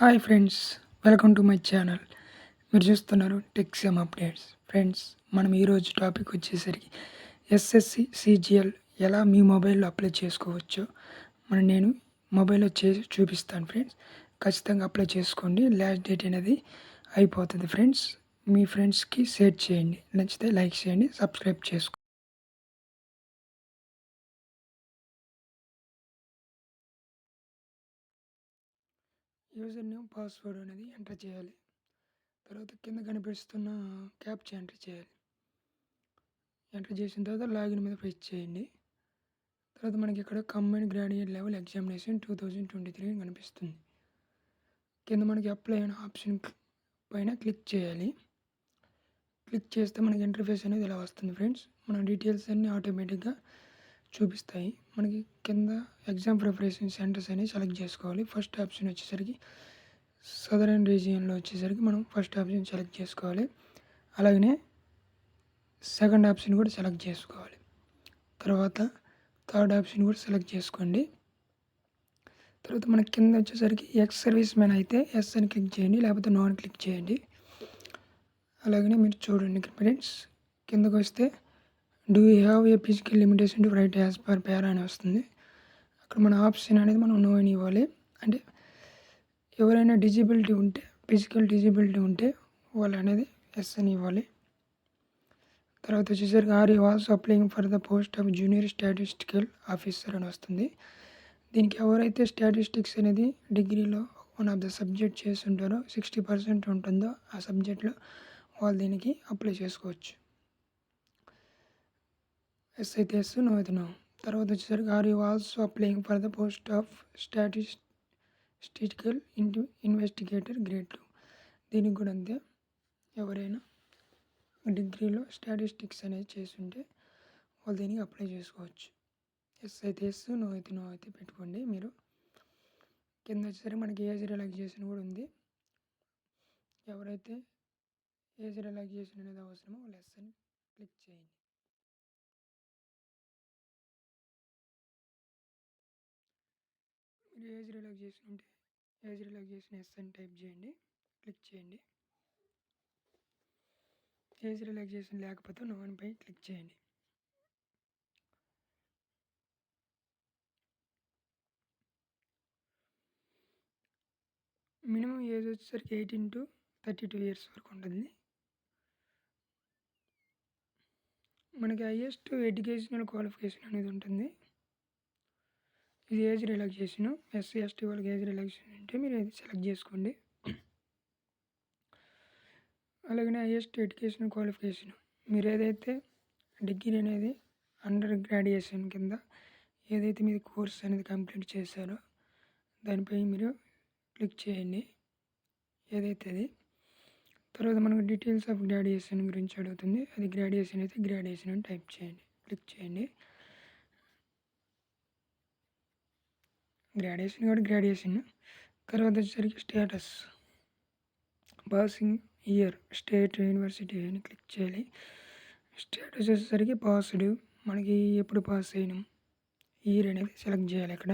Hi friends welcome to my channel. మీరు చూస్తున్నారు టెక్సమ్ updates. Friends మనం ఈరోజు టాపిక్ వచ్చేసరికి ఎస్ఎస్సి సిజిఎల్ ఎలా మీ మొబైల్లో అప్లై చేసుకోవచ్చో మనం నేను మొబైల్లో చేసి చూపిస్తాను ఫ్రెండ్స్. ఖచ్చితంగా అప్లై చేసుకోండి. లాస్ట్ డేట్ అనేది అయిపోతుంది ఫ్రెండ్స్. మీ ఫ్రెండ్స్కి షేర్ చేయండి. నచ్చితే లైక్ చేయండి సబ్స్క్రైబ్ చేసుకోండి. యూజర్ నేమ్ పాస్వర్డ్ అనేది ఎంటర్ చేయాలి. తర్వాత కింద కనిపిస్తున్న క్యాప్చా ఎంటర్ చేయాలి. ఎంటర్ చేసిన తర్వాత లాగిన్ మీద ప్రెస్ చేయండి. తర్వాత మనకి ఇక్కడ combine graduate level examination two thousand twenty three కనిపిస్తుంది. కింద మనకి అప్లై అయిన ఆప్షన్ పైన క్లిక్ చేయాలి. క్లిక్ చేస్తే మనకి ఇంటర్ఫేస్ అనేది ఇలా వస్తుంది ఫ్రెండ్స్ మన డీటెయిల్స్ అన్నీ ఆటోమేటిక్గా చూపిస్తాయి. మనకి కింద ఎగ్జామ్ ప్రిపరేషన్ సెంటర్స్ అనేవి సెలెక్ట్ చేసుకోవాలి. ఫస్ట్ ఆప్షన్ వచ్చేసరికి సదరన్ రీజియన్లో వచ్చేసరికి మనం ఫస్ట్ ఆప్షన్ సెలెక్ట్ చేసుకోవాలి. అలాగనే సెకండ్ ఆప్షన్ కూడా సెలెక్ట్ చేసుకోవాలి. తర్వాత థర్డ్ ఆప్షన్ కూడా సెలెక్ట్ చేసుకోండి. తర్వాత మన కింద వచ్చేసరికి ఎక్స్ సర్వీస్ మ్యాన్ అయితే ఎస్ అని క్లిక్ చేయండి లేకపోతే నో అని క్లిక్ చేయండి. అలాగనే మీరు చూడండి ఫ్రెండ్స్ కిందకు వస్తే do you have a physical limitation to write as per paper అని వస్తుంది. అక్కడ మన ఆప్షన్ అనేది మనం నో అని ఇవ్వాలి. అంటే ఎవరైనా డిజిబిలిటీ ఉంటే ఫిజికల్ డిజిబిలిటీ ఉంటే వాళ్ళు అనేది ఎస్ అని ఇవ్వాలి. తర్వాత వచ్చేసరికి are you also applying for the post of junior statistical officer అని వస్తుంది. దీనికి ఎవరైతే స్టాటిస్టిక్స్ అనేది డిగ్రీలో వన్ ఆఫ్ ద సబ్జెక్ట్ చేసి ఉంటారో సిక్స్టీ పర్సెంట్ ఉంటుందో ఆ సబ్జెక్ట్లో వాళ్ళు దీనికి అప్లై చేసుకోవచ్చు. ఎస్ అయితే ఎస్ నో అయితే నో తర్వాత వచ్చేసరికి are you also applying for the post of statistical ఇంటి ఇన్వెస్టిగేటర్ గ్రేడ్ టూ దీనికి కూడా అంతే. ఎవరైనా డిగ్రీలో స్టాటిస్టిక్స్ అనేది చేస్తుంటే వాళ్ళు దీనికి అప్లై చేసుకోవచ్చు. ఎస్ అయితే ఎస్ నో అయితే నో అయితే పెట్టుకోండి మీరు. కింద వచ్చేసరికి మనకి ఏజ్ రిలాక్సేషన్ కూడా ఉంది. ఎవరైతే ఏజ్ రిలాక్సేషన్ అనేది అవసరమో వాళ్ళు ఎస్ అని క్లిక్ చేయండి. ఏజ్ రిలాక్సేషన్ ఉంటే ఏజ్ రిలాక్సేషన్ ఎస్ అని టైప్ చేయండి క్లిక్ చేయండి. ఏజ్ రిలాక్సేషన్ లేకపోతే నో అని పై క్లిక్ చేయండి. మినిమం ఏజ్ వచ్చేసరికి eighteen to thirty two years వరకు ఉంటుంది. మనకి హైయెస్ట్ ఎడ్యుకేషనల్ క్వాలిఫికేషన్ అనేది ఉంటుంది. ఇది ఏజ్ రిలాక్సేషన్ ఎస్సీ ఎస్టీ వాళ్ళకి ఏజ్ రిలాక్సేషన్ అంటే మీరు ఇది సెలెక్ట్ చేసుకోండి. అలాగనే హైయెస్ట్ ఎడ్యుకేషన్ క్వాలిఫికేషన్. మీరు ఏదైతే డిగ్రీ అనేది అండర్ గ్రాడ్యుయేషన్ కింద ఏదైతే మీరు కోర్స్ అనేది కంప్లీట్ చేశారో దానిపై మీరు క్లిక్ చేయండి. ఏదైతే అది. తర్వాత మనకు డీటెయిల్స్ ఆఫ్ గ్రాడ్యుయేషన్ గురించి అడుగుతుంది. అది గ్రాడ్యుయేషన్ అయితే గ్రాడ్యుయేషన్ అని టైప్ చేయండి. క్లిక్ చేయండి. గ్రాడ్యుయేషన్ కూడా గ్రాడ్యుయేషన్ తర్వాత వచ్చేసరికి status passing year state university అని క్లిక్ చేయాలి. స్టేటస్ వచ్చేసరికి పాస్డ్ మనకి ఎప్పుడు పాస్ అయినాం? ఇయర్ అనేది సెలెక్ట్ చేయాలి ఇక్కడ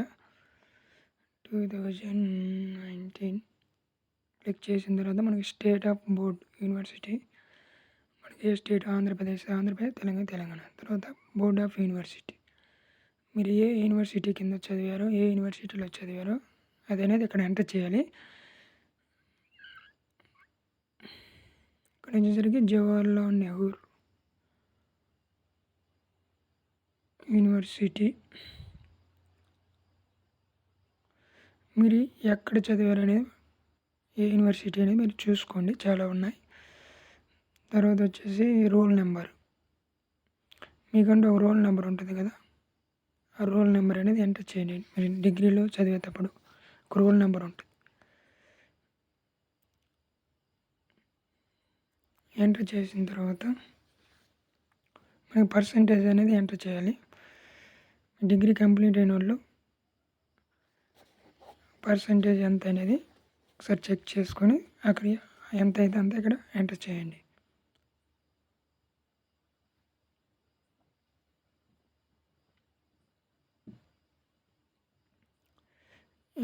టూ థౌజండ్ నైన్టీన్ క్లిక్ చేసిన తర్వాత మనకి స్టేట్ ఆఫ్ బోర్డ్ యూనివర్సిటీ మనకి ఏ స్టేట్ ఆంధ్రప్రదేశ్ ఆంధ్రప్రదేశ్ తెలంగాణ తెలంగాణ. తర్వాత బోర్డ్ ఆఫ్ యూనివర్సిటీ మీరు ఏ యూనివర్సిటీ కింద చదివారో ఏ యూనివర్సిటీలో చదివారో అది అనేది ఇక్కడ ఎంటర్ చేయాలి. ఇక్కడ వచ్చేసరికి జవహర్లాల్ నెహ్రూ యూనివర్సిటీ. మీరు ఎక్కడ చదివారు అనేది ఏ యూనివర్సిటీ అనేది మీరు చూసుకోండి చాలా ఉన్నాయి. తర్వాత వచ్చేసి రోల్ నెంబర్. మీకంటే ఒక రోల్ నెంబర్ ఉంటుంది కదా? ఆ రోల్ నెంబర్ అనేది ఎంటర్ చేయండి. మీరు డిగ్రీలో చదివేటప్పుడు ఒక రోల్ నెంబర్ ఉంటుంది. ఎంటర్ చేసిన తర్వాత మనకి పర్సంటేజ్ అనేది ఎంటర్ చేయాలి. డిగ్రీ కంప్లీట్ అయిన వాళ్ళు పర్సంటేజ్ ఎంత అనేది ఒకసారి చెక్ చేసుకొని అక్కడ ఎంత అయితే అంత ఇక్కడ ఎంటర్ చేయండి.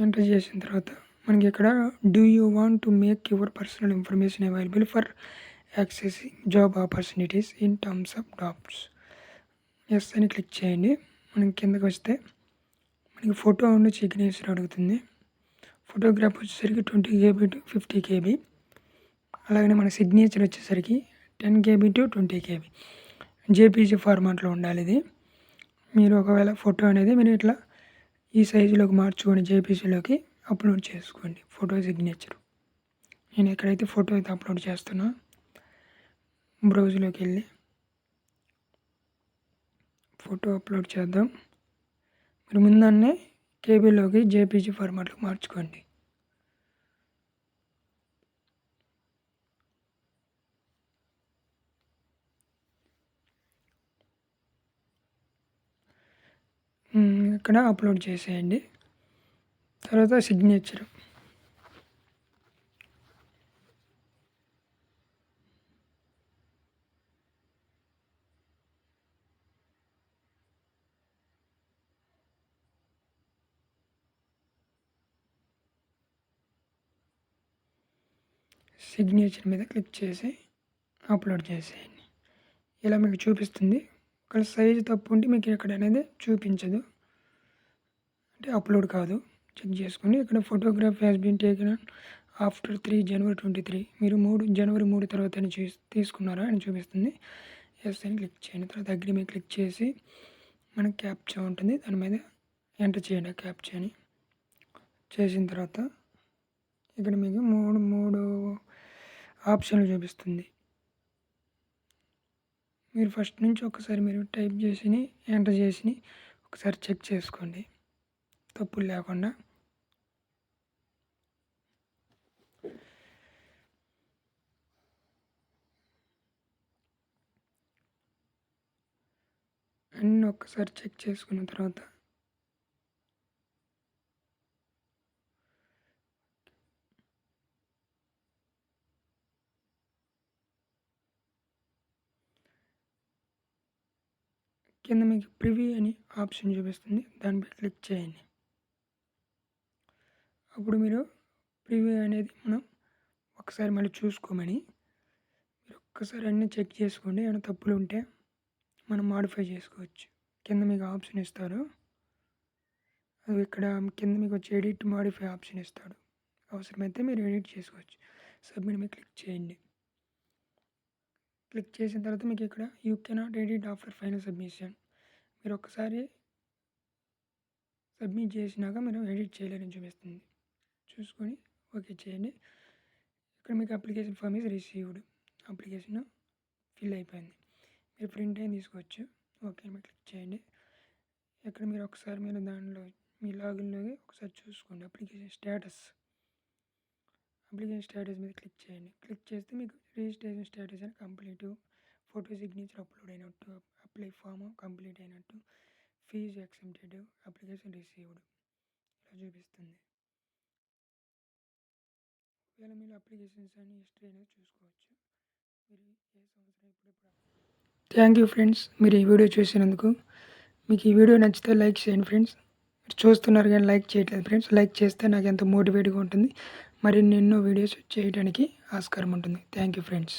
ఎంటర్ చేసిన తర్వాత మనకి ఇక్కడ do you want to make your personal information available for accessing job opportunities in terms of jobs yes అని క్లిక్ చేయండి. మనం కిందకి వస్తే మనకి ఫోటో ఉండి సిగ్నేచర్ అడుగుతుంది. ఫోటోగ్రాఫ్ వచ్చేసరికి twenty KB to fifty KB అలాగనే మన సిగ్నేచర్ వచ్చేసరికి ten KB to twenty KB JPG ఫార్మాట్లో ఉండాలి ఇది. మీరు ఒకవేళ ఫోటో అనేది మీరు ఇట్లా ఈ సైజులోకి మార్చుకొని జేపీసీలోకి అప్లోడ్ చేసుకోండి. Photo signature. నేను ఎక్కడైతే ఫోటో అయితే అప్లోడ్ చేస్తున్నా బ్రౌజ్లోకి వెళ్ళి ఫోటో అప్లోడ్ చేద్దాం. మీరు ముందన్నే కేబీలోకి జేపీజీ ఫార్మాట్లోకి మార్చుకోండి. ఇక్కడ అప్లోడ్ చేసేయండి. తర్వాత సిగ్నేచర్ సిగ్నేచర్ మీద క్లిక్ చేసి అప్లోడ్ చేసేయండి. ఇలా మీకు చూపిస్తుంది. ఇక్కడ సైజు తప్పు ఉంటే మీకు ఇక్కడ అనేది చూపించదు. అంటే అప్లోడ్ కాదు. చెక్ చేసుకోండి. ఇక్కడ photograph has been taken after three January twenty three. మీరు మూడు జనవరి మూడు తర్వాత అని తీసుకున్నారా అని చూపిస్తుంది. ఎస్ అని క్లిక్ చేయండి. తర్వాత అగ్రి క్లిక్ చేసి మనకి క్యాప్చా ఉంటుంది. దాని మీద ఎంటర్ చేయండి క్యాప్చా అని చేసిన తర్వాత ఇక్కడ మీకు మూడు మూడు ఆప్షన్లు చూపిస్తుంది. మీరు ఫస్ట్ నుంచి ఒకసారి మీరు టైప్ చేసి ఎంటర్ చేసి ఒకసారి చెక్ చేసుకోండి. తప్పులు లేకుండా. అన్నీ ఒక్కసారి చెక్ చేసుకున్న తర్వాత కింద మీకు ప్రివ్యూ అని ఆప్షన్ చూపిస్తుంది. దానిపై క్లిక్ చేయండి. అప్పుడు మీరు ప్రివ్యూ అనేది మనం ఒకసారి మళ్ళీ చూసుకోమని మీరు ఒక్కసారి అన్నీ చెక్ చేసుకోండి. ఏమైనా తప్పులు ఉంటే మనం మాడిఫై చేసుకోవచ్చు. కింద మీకు ఆప్షన్ ఇస్తారు అది ఇక్కడ కింద మీకు వచ్చి ఎడిట్ మాడిఫై ఆప్షన్ ఇస్తాడు. అవసరమైతే మీరు ఎడిట్ చేసుకోవచ్చు. సబ్మిట్ మీద క్లిక్ చేయండి. క్లిక్ చేసిన తర్వాత మీకు ఇక్కడ you cannot edit after final submission మీరు ఒక్కసారి సబ్మిట్ చేసినాక మీరు ఎడిట్ చేయలేరని చూపిస్తుంది. చూసుకొని ఓకే చేయండి. ఇక్కడ మీకు application form is received. Application fill అయిపోయింది. మీరు ప్రింట్ అయిన తీసుకోవచ్చు. ఓకే మీరు క్లిక్ చేయండి. ఇక్కడ మీరు ఒకసారి మీరు దానిలో మీ లాగిన్లోకి ఒకసారి చూసుకోండి. Application status. అప్లికేషన్ స్టేటస్ మీద క్లిక్ చేయండి. క్లిక్ చేస్తే మీకు రిజిస్ట్రేషన్ స్టేటస్ అని కంప్లీట్ ఫోటో సిగ్నేచర్ అప్లోడ్ అయినట్టు అప్లై ఫామ్ కంప్లీట్ అయినట్టు ఫీజు యాక్సెప్టెడ్ అప్లికేషన్ రిసీవ్డ్. ఇలా చూపిస్తుంది. ఒకవేళ మీరు అప్లికేషన్స్ అని హిస్టరీ అనేది చూసుకోవచ్చు. మీరు ఏ సంవత్సరం ఇప్పుడు థ్యాంక్ యూ ఫ్రెండ్స్. మీరు ఈ వీడియో చూసినందుకు మీకు ఈ వీడియో నచ్చితే లైక్ చేయండి ఫ్రెండ్స్. మీరు చూస్తున్నారు కానీ లైక్ చేయట్లేదు ఫ్రెండ్స్. లైక్ చేస్తే నాకు ఎంత మోటివేట్గా ఉంటుంది. మరిన్ని ఎన్నో వీడియోస్ చేయడానికి ఆస్కారం ఉంటుంది. Thank you friends